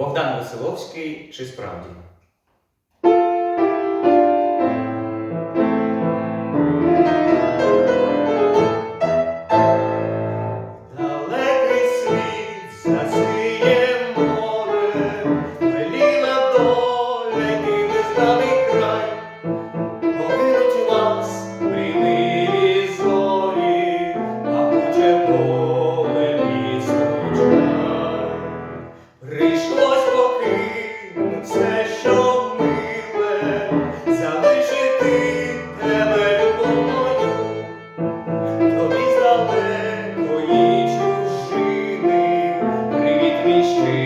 Богдан Веселовський чи справді? she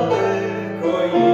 великої.